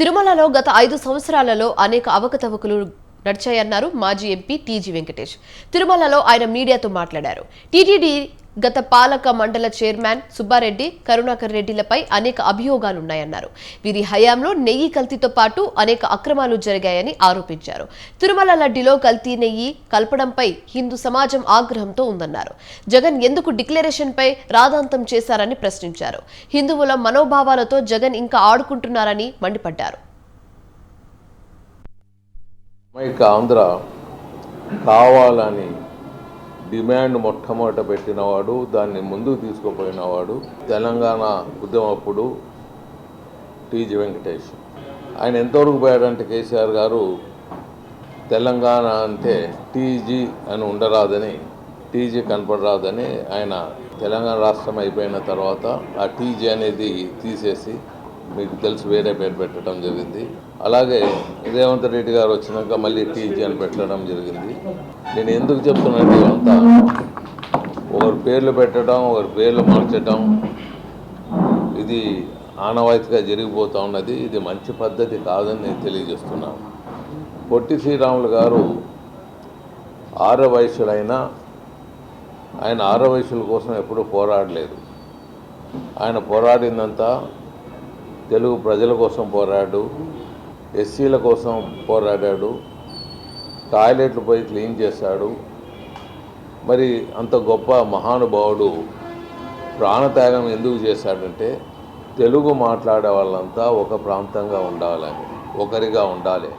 తిరుమలలో గత ఐదు సంవత్సరాలలో అనేక అవకతవకలు నడిచాయన్నారు మాజీ ఎంపీ టీజీ వెంకటేష్. తిరుమలలో ఆయన మీడియాతో మాట్లాడారు. టీటీడీ గత పాలక మండల చైర్మన్ సుబ్బారెడ్డి కరుణాకర్ రెడ్డిలపై అనేక అభియోగాలున్నాయన్నారు. వీరి హయాంలో నెయ్యి కల్తీతో పాటు అనేక అక్రమాలు జరిగాయని ఆరోపించారు. తిరుమల లడ్డిలో కల్తీ నెయ్యి కలపడంపై హిందూ సమాజం ఆగ్రహంతో ఉందన్నారు. జగన్ ఎందుకు డిక్లరేషన్పై రాదాంతం చేశారని ప్రశ్నించారు. హిందువుల మనోభావాలతో జగన్ ఇంకా ఆడుకుంటున్నారని మండిపడ్డారు. ఆంధ్ర కావాలని డిమాండ్ మొట్టమొదట పెట్టినవాడు దాన్ని ముందుకు తీసుకుపోయినవాడు తెలంగాణ ఉద్యమప్పుడు టీజీ వెంకటేష్. ఆయన ఎంతవరకు పోయాడంటే కేసీఆర్ గారు తెలంగాణ అంటే టీజీ అని ఉండరాదని టీజీ కనపడరాదని ఆయన తెలంగాణ రాష్ట్రం అయిపోయిన తర్వాత ఆ టీజీ అనేది తీసేసి మీకు తెలుసు వేరే పేరు పెట్టడం జరిగింది. అలాగే రేవంత్ రెడ్డి గారు వచ్చినాక మళ్ళీ టీజీ అని పెట్టడం జరిగింది. నేను ఎందుకు చెప్తున్నట్టు అంతా ఒకరి పేర్లు పెట్టడం ఒకరి పేర్లు మార్చడం ఇది ఆనవాయితీగా జరిగిపోతూ ఉన్నది. ఇది మంచి పద్ధతి కాదని నేను తెలియజేస్తున్నాను. పొట్టి శ్రీరాములు గారు ఆరో వయసులైనా ఆయన ఆరో వయసుల కోసం ఎప్పుడూ పోరాడలేదు. ఆయన పోరాడిందంతా తెలుగు ప్రజల కోసం పోరాడు ఎస్సీల కోసం పోరాడాడు టాయిలెట్లు పోయి క్లీన్ చేశాడు. మరి అంత గొప్ప మహానుభావుడు ప్రాణత్యాగం ఎందుకు చేశాడంటే తెలుగు మాట్లాడే వాళ్ళంతా ఒక ప్రాంతంగా ఉండాలని ఒకరిగా ఉండాలి.